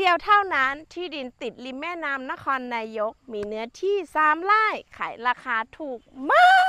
เดียวเท่านั้นที่ดินติดริมแม่น้ำนครนายก มีเนื้อที่สามไร่ขายราคาถูกมาก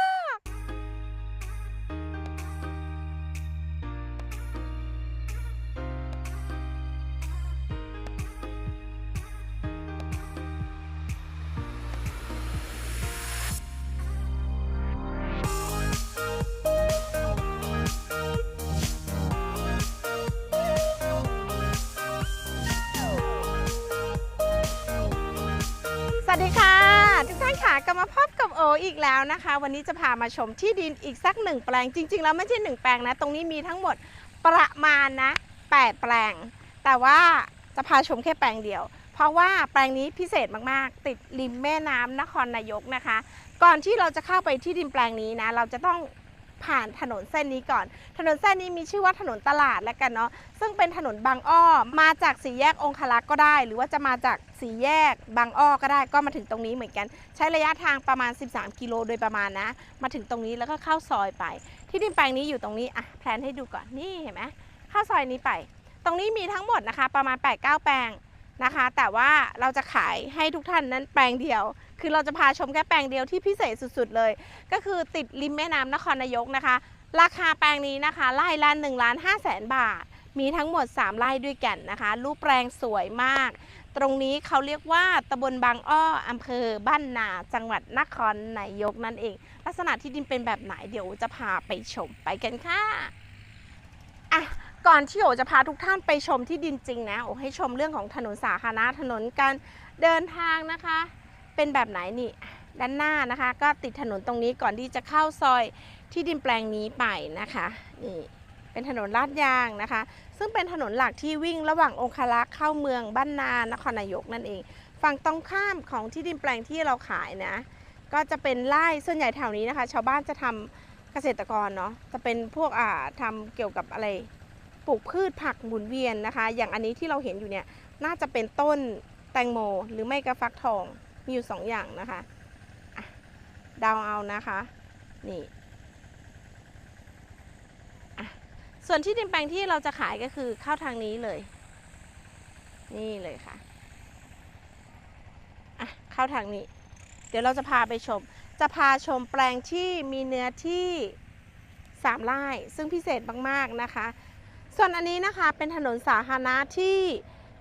ค่ะกลับมาพบกับโออีกแล้วนะคะ วันนี้จะพามาชมที่ดินอีกสักหนึ่งแปลงจริง ๆ แล้วไม่ใช่หนึ่งแปลงนะ ตรงนี้มีทั้งหมดประมาณนะ 8 แปลง แต่ว่าจะพาชมแค่แปลงเดียว เพราะว่าแปลงนี้พิเศษมากๆ ติดริมแม่น้ำนครนายกนะคะ ก่อนที่เราจะเข้าไปที่ดินแปลงนี้นะ เราจะต้อง ผ่านถนนเส้นนี้ก่อน ถนนเส้นนี้มีชื่อว่าถนนตลาดแล้วกันเนาะซึ่งเป็นถนนบางอ้อมาจากสี่แยกองคลักษ์ก็ได้ หรือว่าจะมาจากสี่แยกบางอ้อก็ได้ก็มาถึงตรงนี้เหมือนกัน ใช้ระยะทางประมาณ 13 กิโลโดยประมาณนะ มาถึงตรงนี้แล้วก็เข้าซอยไป ที่ดินแปลงนี้อยู่ตรงนี้อะแพลนให้ดูก่อนนี่เห็นไหมเข้าซอยนี้ไป ตรงนี้มีทั้งหมดนะคะ ประมาณ 8-9 แปลงนะคะ แต่ว่าเราจะขายให้ทุกท่านนั้นแปลงเดียว คือเราจะพาชมแค่แปลงเดียวที่พิเศษสุดๆเลย ก็คือติดริมแม่น้ำนครนายกนะคะ ราคาแปลงนี้นะคะไร่ละ1ล้าน5แสนบาท มีทั้งหมด 3 ไร่ด้วยกันนะคะ รูปแปลงสวยมาก ตรงนี้เขาเรียกว่าตำบลบางอ้ออำเภอบ้านนา จังหวัดนครนายกนั่นเอง ลักษณะที่ดินเป็นแบบไหนเดี๋ยวจะพาไปชมไปกันค่ะอะก่อนที่โอจะพาทุกท่านไปชมที่ดินจริงนะโอให้ชมเรื่องของถนนสาธารณะถนนการเดินทางนะคะ เป็นแบบไหนนี่ด้านหน้านะคะ ก็ติดถนนตรงนี้ก่อนที่จะเข้าซอยที่ดินแปลงนี้ไปนะคะนี่เป็นถนนลาดยางนะคะ ซึ่งเป็นถนนหลักที่วิ่งระหว่างองคารักษ์เข้าเมืองบ้านนานครนายกนั่นเอง ฝั่งตรงข้ามของที่ดินแปลงที่เราขายนะก็จะเป็นไร่ส่วนใหญ่แถวนี้นะคะ ชาวบ้านจะทำเกษตรกรเนาะจะเป็นพวกอ่าทำเกี่ยวกับอะไรปลูกพืชผักหมุนเวียนนะคะ อย่างอันนี้ที่เราเห็นอยู่เนี่ยน่าจะเป็นต้นแตงโม หรือไม่ก็ฟักทอง มีอยู่สองอย่างนะคะเดาวเอานะคะ นี่ส่วนที่ดินแปลงที่เราจะขายก็คือเข้าทางนี้เลย นี่เลยค่ะอะ เข้าทางนี้ เดี๋ยวเราจะพาไปชม จะพาชมแปลงที่มีเนื้อที่สามไร่ซึ่งพิเศษมากๆนะคะ ส่วนอันนี้นะคะเป็นถนนสาธารณะที่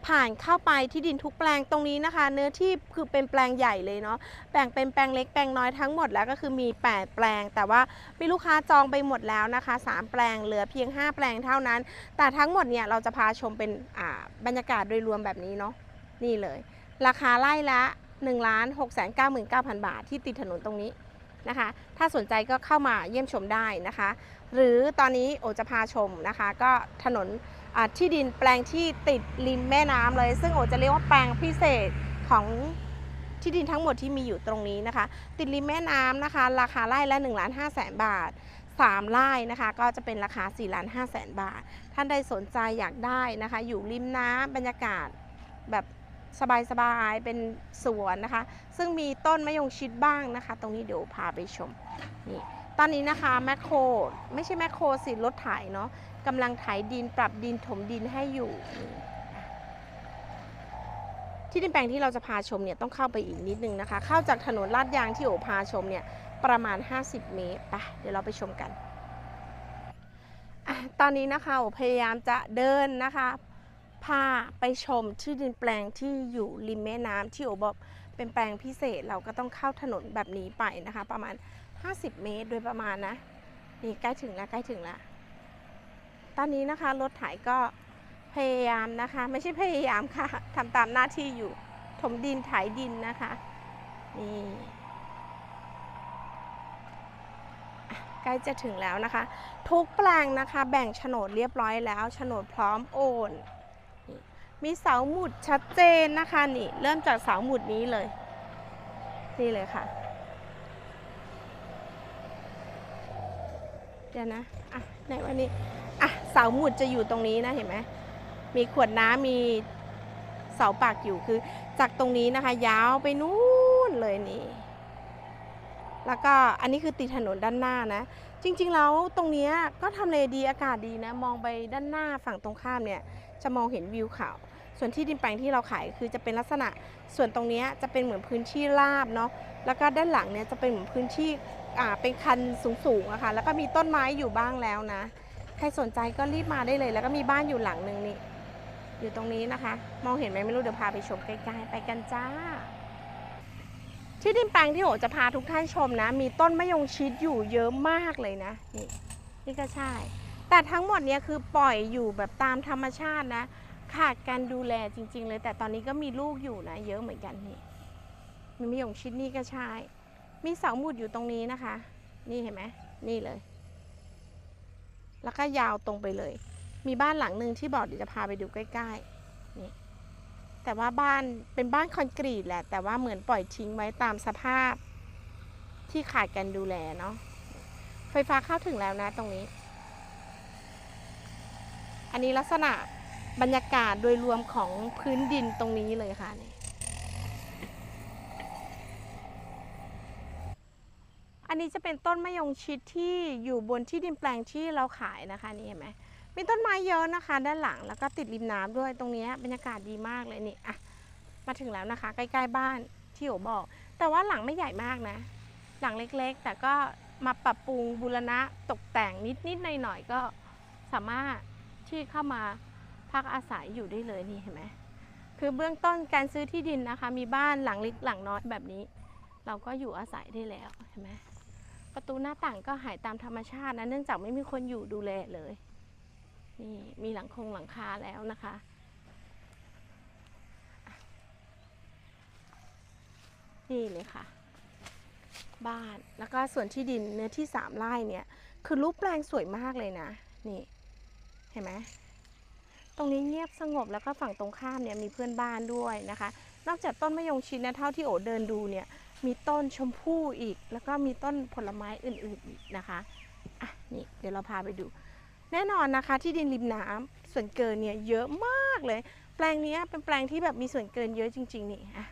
ผ่านเข้าไปที่ดินทุกแปลงตรงนี้นะคะ เนื้อที่คือเป็นแปลงใหญ่เลยเนาะแบ่งเป็นแปลงเล็กแปลงน้อยทั้งหมดแล้วก็คือมี 8 แปลง แต่ว่ามีลูกค้าจองไปหมดแล้วนะคะ 3 แปลงเหลือเพียง 5 แปลงเท่านั้น แต่ทั้งหมดเนี่ยเราจะพาชมเป็นบรรยากาศโดยรวมแบบนี้เนาะนี่เลย ราคาไล่ละ1 6 9 9 9 0 0 บาทที่ติดถนนตรงนี้นะคะ ถ้าสนใจก็เข้ามาเยี่ยมชมได้นะคะ หรือตอนนี้โอจะพาชมนะคะ ก็ถนน ที่ดินแปลงที่ติดริมแม่น้ำเลย ซึ่งโอจะเรียกว่าแปลงพิเศษของที่ดินทั้งหมดที่มีอยู่ตรงนี้นะคะ ติดริมแม่น้ำนะคะ ราคาไร่ละ1ล้าน5แสนบาท3ไร่นะคะ ก็จะเป็นราคา4ล้าน5แสนบาท ท่านใดสนใจอยากได้นะคะ อยู่ริมน้ำบรรยากาศแบบสบายๆ เป็นสวนนะคะ ซึ่งมีต้นมะยงชิดบ้างนะคะ ตรงนี้เดี๋ยวพาไปชมนี่ตอนนี้นะคะแมคโครไม่ใช่แมคโครสิรถไถเนาะ กำลังไถดินปรับดินถมดินให้อยู่ ที่ดินแปลงที่เราจะพาชมเนี่ยต้องเข้าไปอีกนิดนึงนะคะ เข้าจากถนนลาดยางที่โอพาชมเนี่ยประมาณ 50 เมตรไปเดี๋ยวเราไปชมกันอตอนนี้นะคะโอพยายามจะเดินนะคะพาไปชมที่ดินแปลงที่อยู่ริมแม่น้ำที่โอบอกเป็นแปลงพิเศษเราก็ต้องเข้าถนนแบบนี้ไปนะคะ ประมาณ 50 เมตรโดยประมาณนะนี่ใกล้ถึงแล้วใกล้ถึงแล้ว ตอนนี้นะคะรถไถก็พยายามนะคะ ไม่ใช่พยายามค่ะทำตามหน้าที่อยู่ถมดินไถดินนะคะนี่ใกล้จะถึงแล้วนะคะ ทุกแปลงนะคะแบ่งโฉนดเรียบร้อยแล้วโฉนดพร้อมโอนมีเสาหมุดชัดเจนนะคะนี่เริ่มจากเสาหมุดนี้เลย นี่เลยค่ะ เดี๋ยวนะ อะไหนวันนี้ เสาหมุดจะอยู่ตรงนี้นะเห็นไหมมีขวดน้ำมีเสาปักอยู่คือ จากตรงนี้นะคะ ยาวไปนู่นเลยนี่ แล้วก็อันนี้คือติดถนนด้านหน้านะ จริง ๆ แล้วตรงนี้ก็ทำเลดีอากาศดีนะ มองไปด้านหน้าฝั่งตรงข้ามเนี่ย จะมองเห็นวิวเขาส่วนที่ดินแปลงที่เราขายคือจะเป็นลักษณะ ส่วนตรงนี้จะเป็นเหมือนพื้นที่ราบเนาะแล้วก็ด้านหลังเนี่ยจะเป็นเหมือนพื้นที่อ่าเป็นคันสูงๆอะค่ะแล้วก็มีต้นไม้อยู่บ้างแล้วนะ ใครสนใจก็รีบมาได้เลย แล้วก็มีบ้านอยู่หลังหนึ่งนี่อยู่ตรงนี้นะคะ มองเห็นไหมไม่รู้เดี๋ยวพาไปชมใกล้ๆไปกันจ้า ที่ดินแปลงที่โอจะพาทุกท่านชมนะ มีต้นมะยงชิดอยู่เยอะมากเลยนะนี่นี่ก็ใช่ แต่ทั้งหมดเนี่ยคือปล่อยอยู่แบบตามธรรมชาตินะ ขาดการดูแลจริง ๆ เลย แต่ตอนนี้ก็มีลูกอยู่นะ เยอะเหมือนกันนี่มีมะยงชิดนี่ก็ใช่ มีเสาหมุดอยู่ตรงนี้นะคะ นี่เห็นไหมนี่เลย แล้วก็ยาวตรงไปเลย มีบ้านหลังหนึ่งที่บอกเดี๋ยวจะพาไปดูใกล้ๆนี่แต่ว่าบ้านเป็นบ้านคอนกรีตแหละ แต่ว่าเหมือนปล่อยทิ้งไว้ตามสภาพที่ขาดการดูแลเนาะไฟฟ้าเข้าถึงแล้วนะตรงนี้ อันนี้ลักษณะบรรยากาศโดยรวมของพื้นดินตรงนี้เลยค่ะนี่ นี้จะเป็นต้นมะยงชิดที่อยู่บนที่ดินแปลงที่เราขายนะคะนี่เห็นไหมมีต้นไม้เยอะนะคะ ด้านหลังแล้วก็ติดริมน้ำด้วยตรงนี้บรรยากาศดีมากเลยนี่อะมาถึงแล้วนะคะ ใกล้ๆบ้านที่โอบอก แต่ว่าหลังไม่ใหญ่มากนะ หลังเล็กๆ แต่ก็มาปรับปรุงบูรณะตกแต่งนิดๆหน่อยๆก็สามารถที่เข้ามาพักอาศัยอยู่ได้เลยนี่เห็นไหมคือเบื้องต้นการซื้อที่ดินนะคะ มีบ้านหลังเล็กหลังน้อยแบบนี้ เราก็อยู่อาศัยได้แล้วเห็นไหม ประตูหน้าต่างก็หายตามธรรมชาตินะเนื่องจากไม่มีคนอยู่ดูแลเลย นี่มีหลังคงหลังคาแล้วนะคะ นี่เลยค่ะ บ้านแล้วก็ส่วนที่ดินเนื้อที่สามไร่เนี่ย คือรูปแปลงสวยมากเลยนะ นี่ เห็นไหมตรงนี้เงียบสงบแล้วก็ฝั่งตรงข้ามเนี่ยมีเพื่อนบ้านด้วยนะคะ นอกจากต้นมะยงชิดนะเท่าที่โอเดินดูเนี่ย มีต้นชมพู่อีก แล้วก็มีต้นผลไม้อื่นๆอีกนะคะอะนี่เดี๋ยวเราพาไปดู แน่นอนนะคะ ที่ดินริมน้ำส่วนเกินเนี่ยเยอะมากเลย แปลงนี้เป็นแปลงที่แบบมีส่วนเกินเยอะจริง ๆ นี่อะ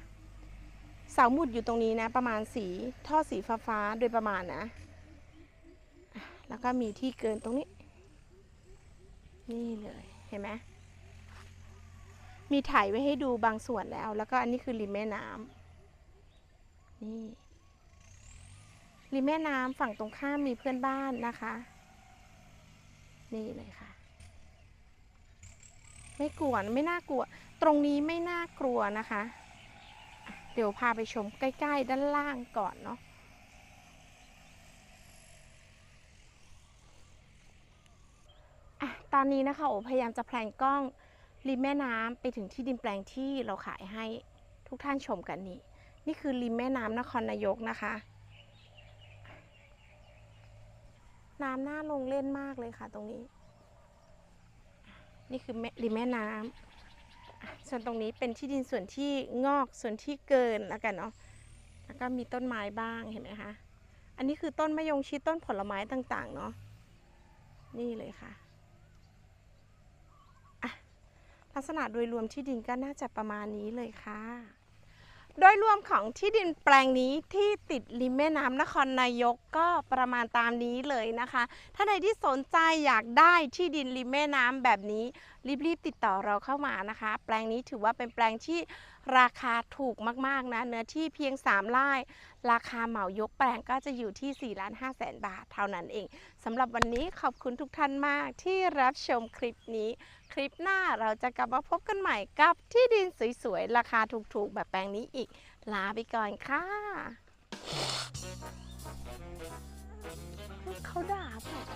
เสาหมุดอยู่ตรงนี้นะประมาณสีท่อสีฟ้าๆโดยประมาณนะะแล้วก็มีที่เกินตรงนี้ นี่เลยเห็นไหมมีถ่ายไว้ให้ดูบางส่วนแล้ว แล้วก็อันนี้คือริมแม่น้ำ นี่ริมแม่น้ำฝั่งตรงข้ามมีเพื่อนบ้านนะคะ นี่เลยค่ะ ไม่กลัวไม่น่ากลัว ตรงนี้ไม่น่ากลัวนะคะ เดี๋ยวพาไปชมใกล้ ๆ ด้านล่างก่อนเนาะอะตอนนี้นะคะโอพยายามจะแพลนกล้องริมแม่น้ำไปถึงที่ดินแปลงที่เราขายให้ทุกท่านชมกันนี่ นี่คือริมแม่น้ำนครนายกนะคะ น้ำน่าลงเล่นมากเลยค่ะ ตรงนี้ นี่คือริมแม่น้ำส่วนตรงนี้เป็นที่ดินส่วนที่งอกส่วนที่เกินแล้วกันเนาะแล้วก็มีต้นไม้บ้างเห็นไหมคะอันนี้คือต้นมะยงชิดต้นผลไม้ต่างๆ เนาะนี่เลยค่ะลักษณะโดยรวมที่ดินก็น่าจะประมาณนี้เลยค่ะ โดยรวมของที่ดินแปลงนี้ที่ติดริมแม่น้ำนครนายกก็ประมาณตามนี้เลยนะคะ ถ้าใครที่สนใจอยากได้ที่ดินริมแม่น้ำแบบนี้ รีบๆติดต่อเราเข้ามานะคะ แปลงนี้ถือว่าเป็นแปลงที่ราคาถูกมากๆนะ เนื้อที่เพียง 3ไร่ราคาเหมายกแปลงก็จะอยู่ที่ 4 ล้าน5แสนบาทเท่านั้นเองสำหรับวันนี้ขอบคุณทุกท่านมากที่รับชมคลิปนี้ คลิปหน้าเราจะกลับมาพบกันใหม่กับที่ดินสวยๆ ราคาถูกๆ แบบแปลงนี้อีก ลาไปก่อนค่ะเขาด่าแบบ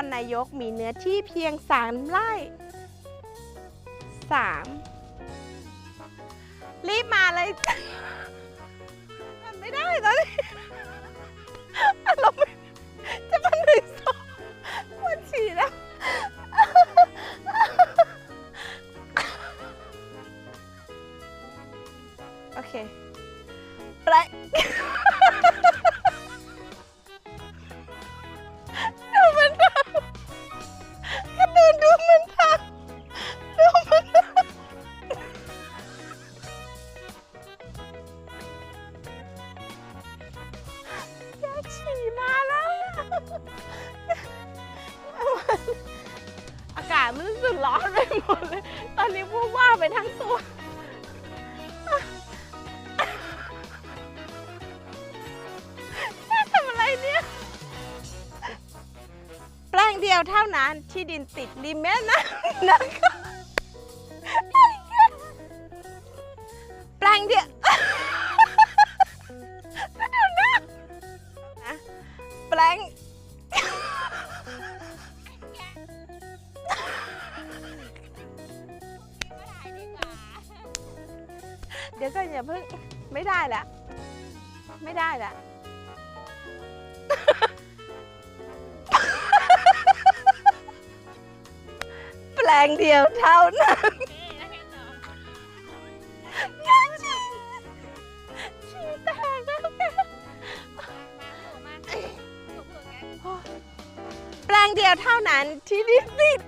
รนายกมีเนื้อที่เพียงสามไร่สามรีบมาเลย ร้อนไปหมดเลย ตอนนี้พูดว่าไปทั้งตัว ทำอะไรเนี่ย แปลงเดียวเท่านั้นที่ดินติดริมแม่น้ำนะคะ ไม่ได้ละ แปลงเดียวเท่านั้นแค่ฉี่ฉี่แตกแล้วแกแปลงเดียวเท่านั้นที่ดินติด